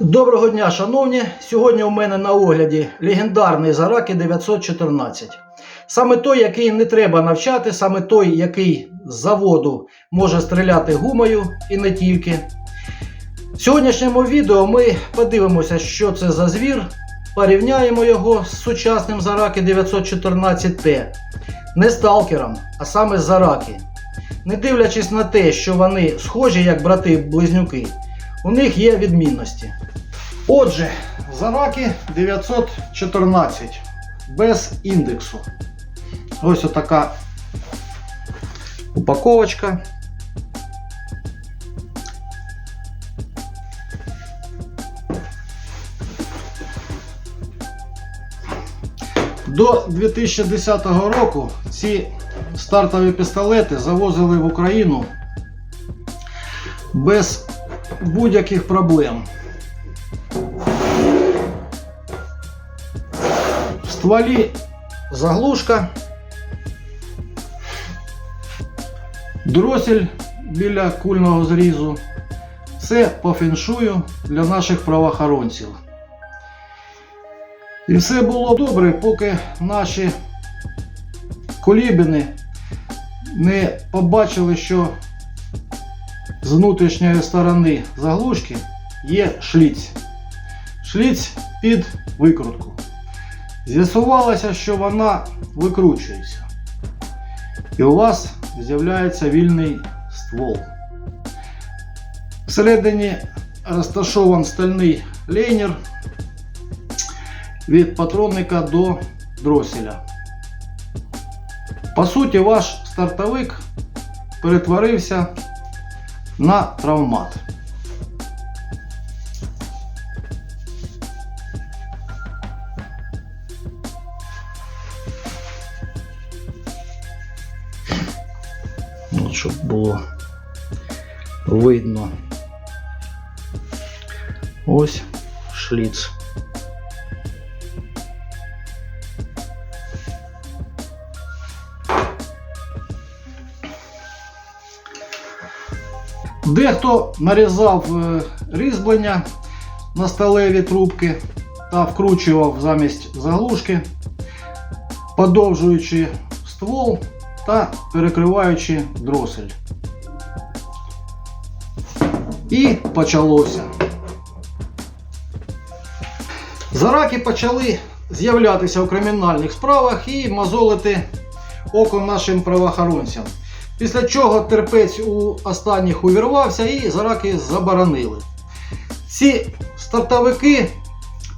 Доброго дня, шановні! Сьогодні у мене на огляді легендарний Зараки 914. Саме той, який не треба навчати, саме той, який з заводу може стріляти гумою і не тільки. В сьогоднішньому відео ми подивимося, що це за звір, порівняємо його з сучасним Зараки 914Т. Не сталкером, а саме Зараки. Не дивлячись на те, що вони схожі як брати-близнюки, у них є відмінності. Отже, Зараки 914 без індексу. Ось отака упаковочка. До 2010 року ці стартові пістолети завозили в Україну без будь-яких проблем. В стволі заглушка, дросель біля кульного зрізу. Це по феншую для наших правоохоронців. І все було добре, поки наші колібини не побачили, що з внутрішньої сторони заглушки є шліць. Шліць під викрутку. З'ясувалося, що вона викручується. І у вас з'являється вільний ствол. Всередині розташований стальний лейнер від патронника до дроселя. По суті, ваш стартовик перетворився на травмат. От, щоб було видно. Ось шліц. Дехто нарізав е, різьблення на сталеві трубки та вкручував замість заглушки, подовжуючи ствол та перекриваючи дросель. І почалося. Зараки почали з'являтися у кримінальних справах і мозолити око нашим правоохоронцям. Після чого терпець у останніх увірвався і зараки заборонили. Ці стартовики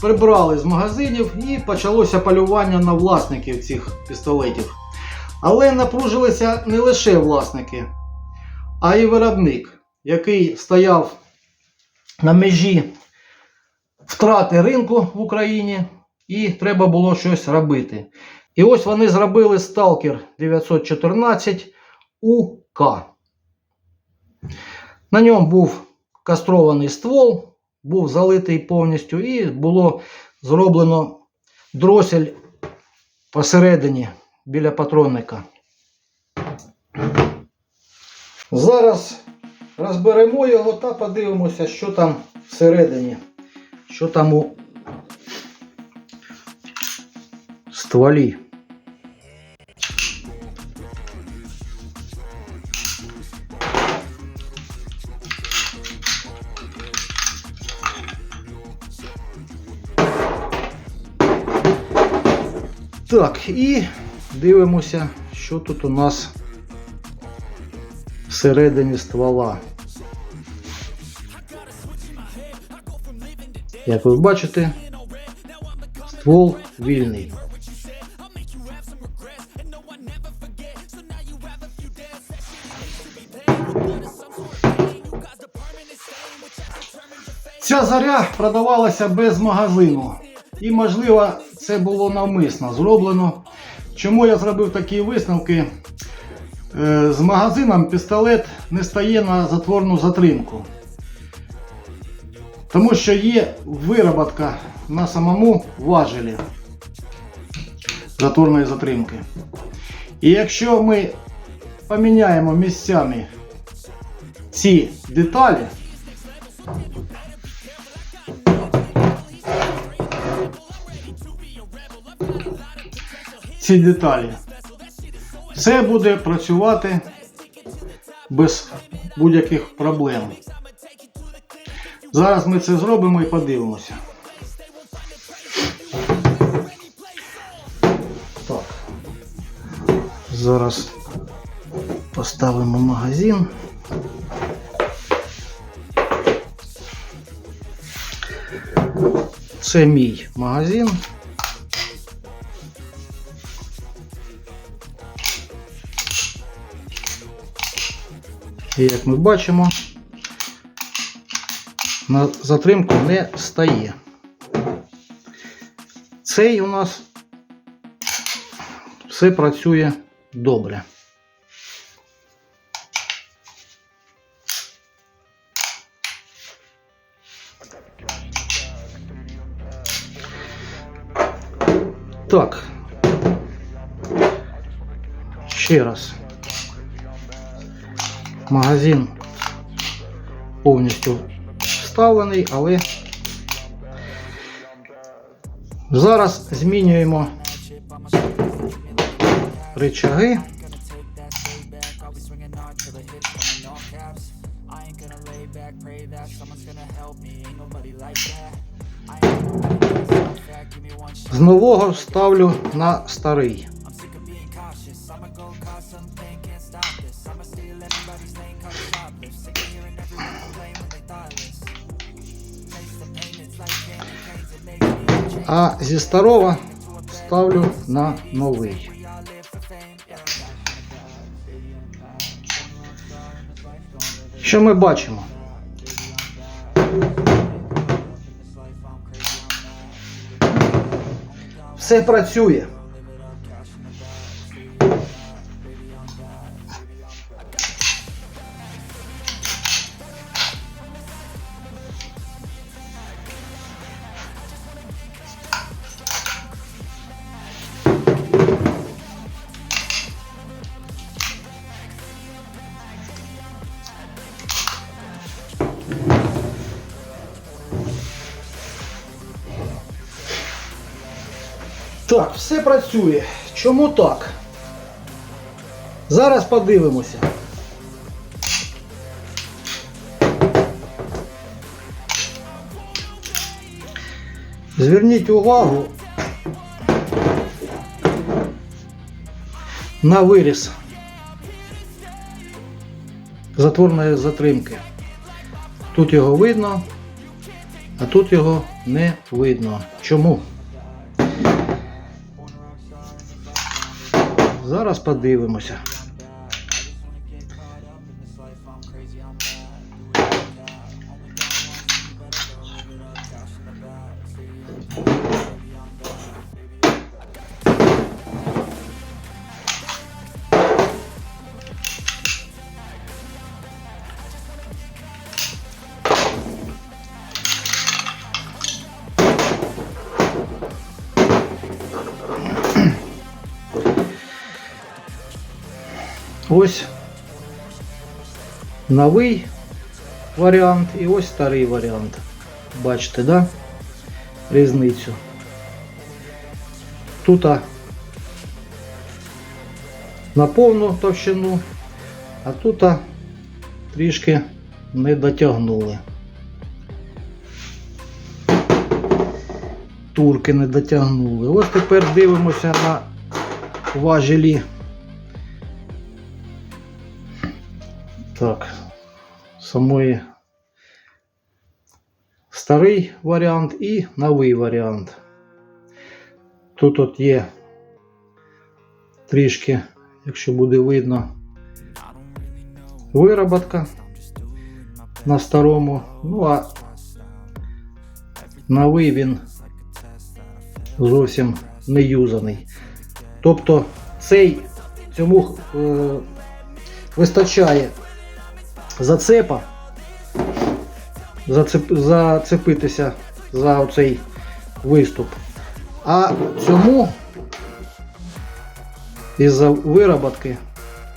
прибрали з магазинів і почалося полювання на власників цих пістолетів. Але напружилися не лише власники, а й виробник, який стояв на межі втрати ринку в Україні, і треба було щось робити. І ось вони зробили Stalker 914 УК. На ньому був кастрований ствол, був залитий повністю, і було зроблено дросель посередині біля патронника. Зараз розберемо його та подивимося, що там всередині, що там у стволі. Так, і дивимося, що тут у нас всередині ствола. Як ви бачите, ствол вільний. Ця заря продавалася без магазину. І, можливо, це було навмисно зроблено. Чому я зробив такі висновки? Е, З магазином пістолет не стає на затворну затримку. Тому що є вироботка на самому важелі затворної затримки. І якщо ми поміняємо місцями ці деталі, ці деталі. Все буде працювати без будь-яких проблем. Зараз ми це зробимо і подивимося. Так. Зараз поставимо магазин. Це мій магазин. І як ми бачимо, на затримку не стає. Цей у нас все працює добре. Так. Ще раз. Магазин повністю вставлений, але зараз змінюємо рычаги. З нового ставлю на старий. А зі старого ставлю на новий. Що ми бачимо? Все працює. Працює. Чому так? Зараз подивимося. Зверніть увагу на виріс затворної затримки. Тут його видно, а тут його не видно. Чому? Зараз подивимося. Ось новий варіант і ось старий варіант. Бачите, да? Різницю. Тут на повну товщину, а тут трішки не дотягнули. Турки не дотягнули. Ось тепер дивимося на важелі. Так, самої старий варіант і новий варіант. Тут от є трішки, якщо буде видно, вироботка на старому. Ну а новий він зовсім не юзаний. Тобто цей цьому е, вистачає зацепа, зацеп, зацепитися за цей виступ. А цьому із-за вироботки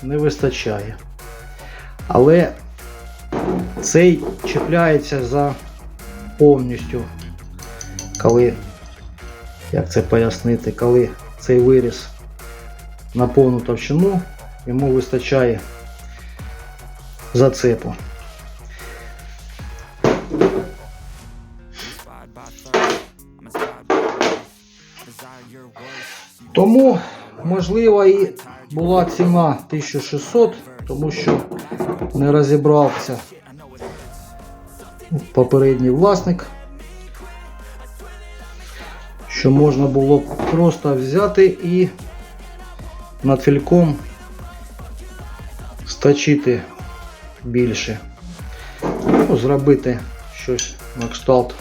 не вистачає. Але цей чіпляється за повністю, коли, як це пояснити, коли цей виріз на повну товщину йому вистачає зацепу. Тому, можливо, і була ціна 1600, тому що не розібрався попередній власник, що можна було просто взяти і над фільком стачити більше. Ну, зробити щось на кшталт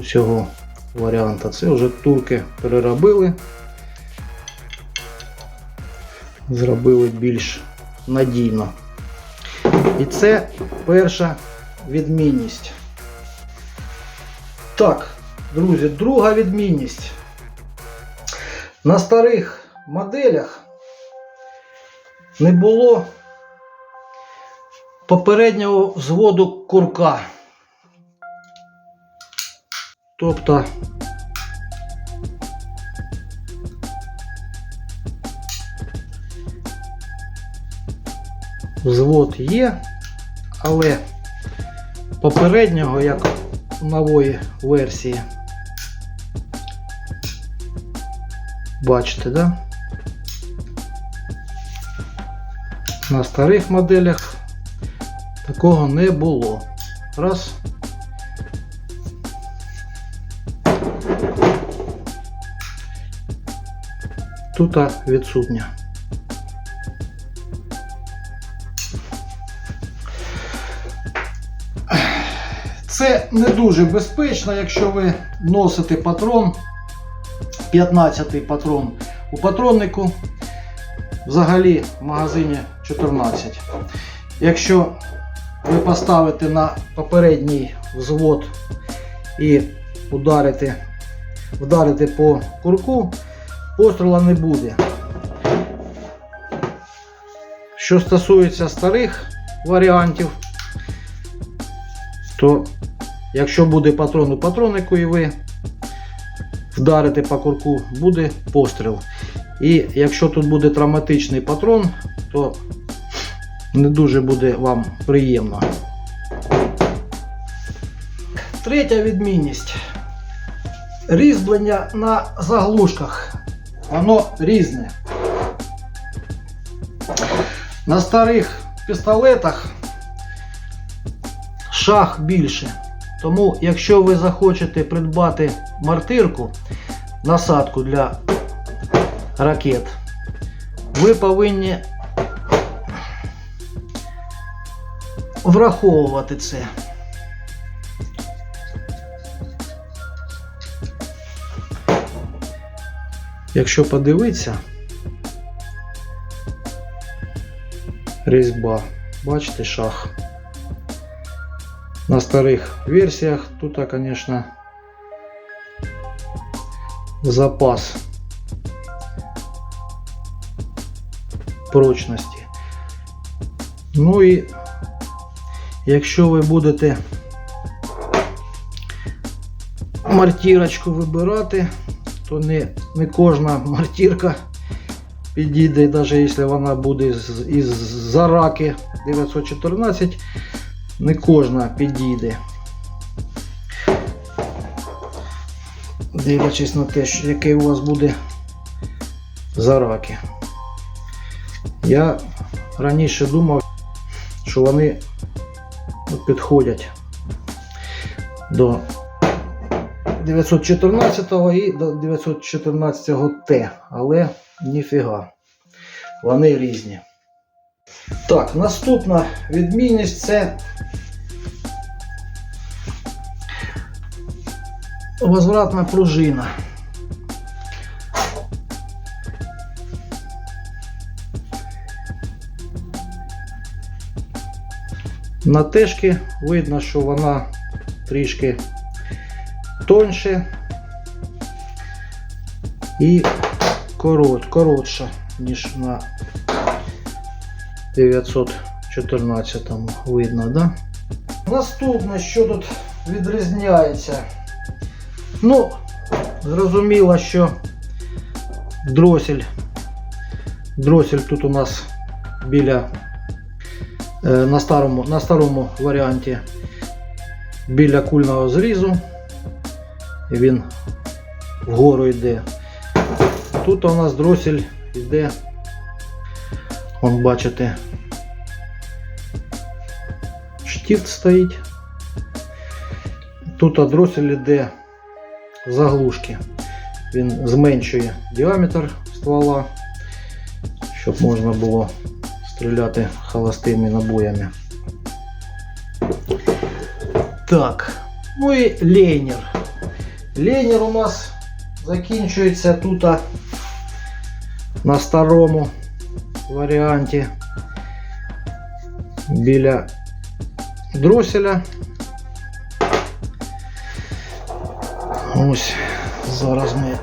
цього варіанта. Це вже турки переробили, зробили більш надійно. І це перша відмінність. Так, друзі, друга відмінність. На старих моделях не було попереднього взводу курка. Тобто взвод є, але попереднього, як у нової версії, бачите, да? На старих моделях такого не було. Раз. Тут відсутня. Це не дуже безпечно, якщо ви носите патрон, 15-й патрон у патроннику, взагалі в магазині 14. Якщо ви поставите на попередній взвод і ударите, вдарите по курку, постріла не буде. Що стосується старих варіантів, то якщо буде патрон у патроннику і ви вдарите по курку, буде постріл. І якщо тут буде травматичний патрон, то не дуже буде вам приємно. Третя відмінність. Різьблення на заглушках. Воно різне. На старих пістолетах шаг більше. Тому, якщо ви захочете придбати мартирку, насадку для ракет, ви повинні враховувати це. Якщо подивитися, різьба, бачите, шах. На старих версіях тут, звісно, запас прочності. Ну і якщо ви будете мартірочку вибирати, то не, не кожна мартірка підійде, навіть якщо вона буде з- із зараки 914, не кожна підійде. Дивлячись на те, який у вас буде зараки. Я раніше думав, що вони підходять до 914 і до 914 Т, але ніфіга. Вони різні. Так, наступна відмінність це возвратна пружина. На тежки видно, що вона трішки тоньше і корот, коротша, ніж на 914 видно, да? Наступне, що тут відрізняється. Ну, зрозуміло, що Дросель. Дросель тут у нас біля на старому, на старому варіанті біля кульного зрізу. Він вгору йде. Тут у нас дросель йде. Вон бачите. Штифт стоїть. Тут дросель йде заглушки. Він зменшує діаметр ствола, щоб можна було стріляти холостими набоями. Так, ну і лейнер. Лейнер у нас закінчується тут а, на старому варіанті біля дроселя. Ось зараз ми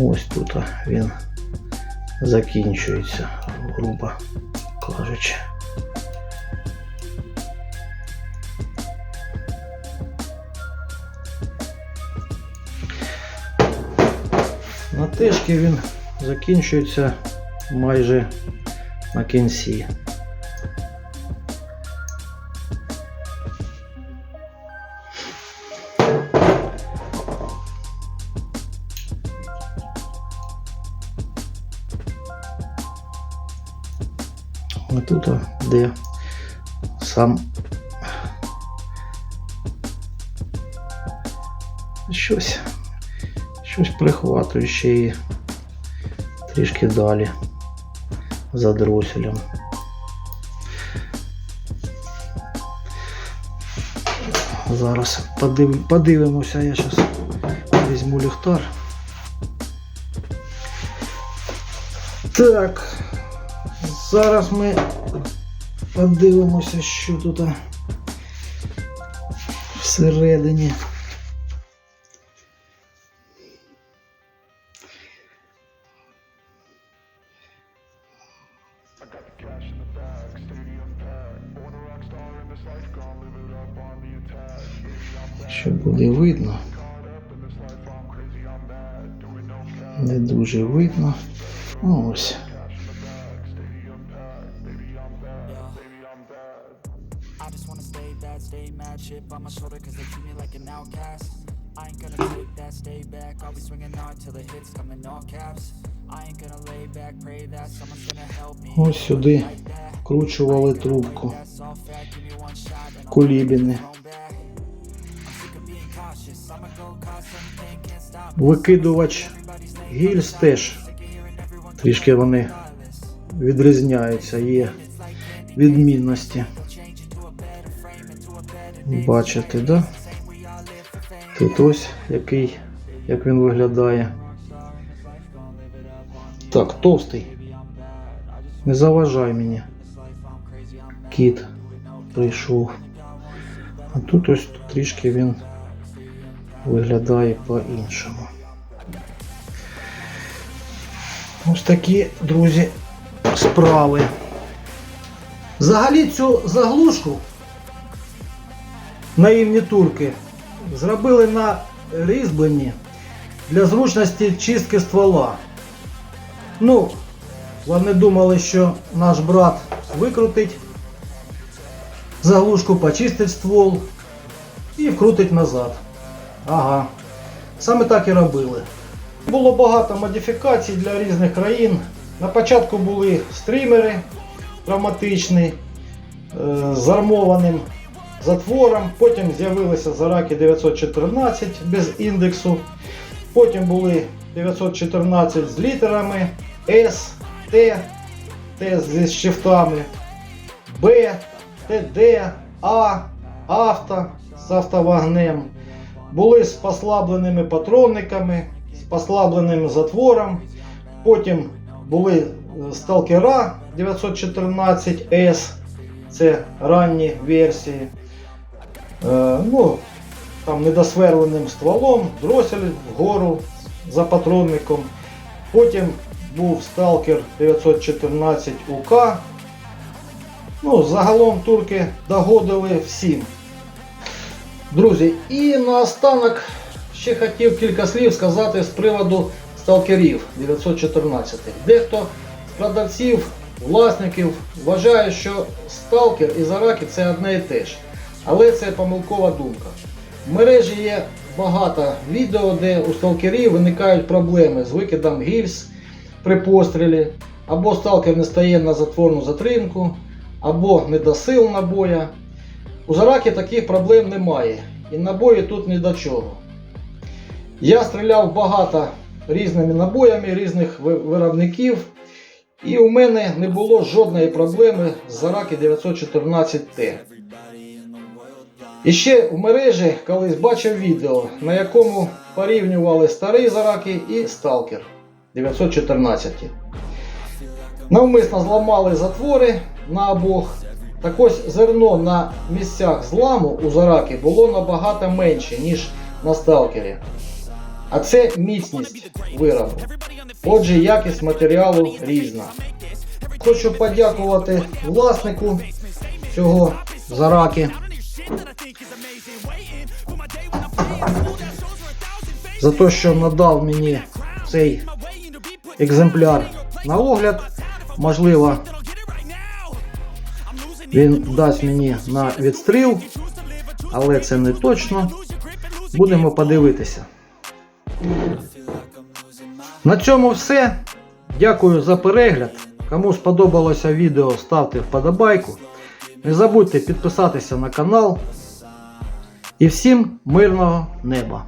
ось тут він закінчується, грубо кажучи. На тишки він закінчується майже на кінці. Тут де сам щось, щось прихватуюче і трішки далі за дроселем. Зараз подив... подивимося, я зараз візьму ліхтар. Так, зараз ми подивимося, що тут всередині. I got the cash in the bag, stadium shoulder cause they treat me like an outcast. I ain't gonna take that, stay back. I'll be swinging hard till the hits come in all caps. I ain't gonna lay back, pray that someone's gonna help me. Ось сюди вкручували трубку. Кулібіни. Викидувач гільз теж трішки вони відрізняються, є відмінності. Бачите, да? Тут ось який, як він виглядає. Так, товстий. Не заважай мені. Кіт прийшов. А тут ось трішки він виглядає по-іншому. Ось такі, друзі, справи. Взагалі цю заглушку наївні турки зробили на різьбленні для зручності чистки ствола. Ну, вони думали, що наш брат викрутить заглушку, почистить ствол і вкрутить назад. Ага. Саме так і робили. Було багато модифікацій для різних країн. На початку були стрімери травматичні е, з армованим затвором. Потім з'явилися зараки 914 без індексу. Потім були 914 з літерами S, T, T зі шрифтами, B, TD, А, авто з автовогнем. Були з послабленими патронниками, з послабленим затвором. Потім були е, сталкера 914S, це ранні версії. Е, ну, там недосверленим стволом, дросель вгору за патронником. Потім був сталкер 914 УК Ну, загалом турки догодили всім. Друзі, і наостанок ще хотів кілька слів сказати з приводу сталкерів 914. Дехто з продавців, власників вважає, що сталкер і зараки це одне і те ж. Але це помилкова думка. В мережі є багато відео, де у сталкерів виникають проблеми з викидом гільз при пострілі, або сталкер не стає на затворну затримку, або недосил набоя. У зараки таких проблем немає, і набої тут ні до чого. Я стріляв багато різними набоями різних виробників, і у мене не було жодної проблеми з зараки 914Т. І ще в мережі колись бачив відео, на якому порівнювали старий зараки і сталкер 914. Навмисно зламали затвори на обох. Так ось зерно на місцях зламу у зараки було набагато менше, ніж на сталкері. А це міцність виробу. Отже, якість матеріалу різна. Хочу подякувати власнику цього зараки за те, що надав мені цей екземпляр на огляд. Можливо, він дасть мені на відстріл, але це не точно. Будемо подивитися. На цьому все. Дякую за перегляд. Кому сподобалося відео, ставте вподобайку. Не забудьте підписатися на канал. І всім мирного неба!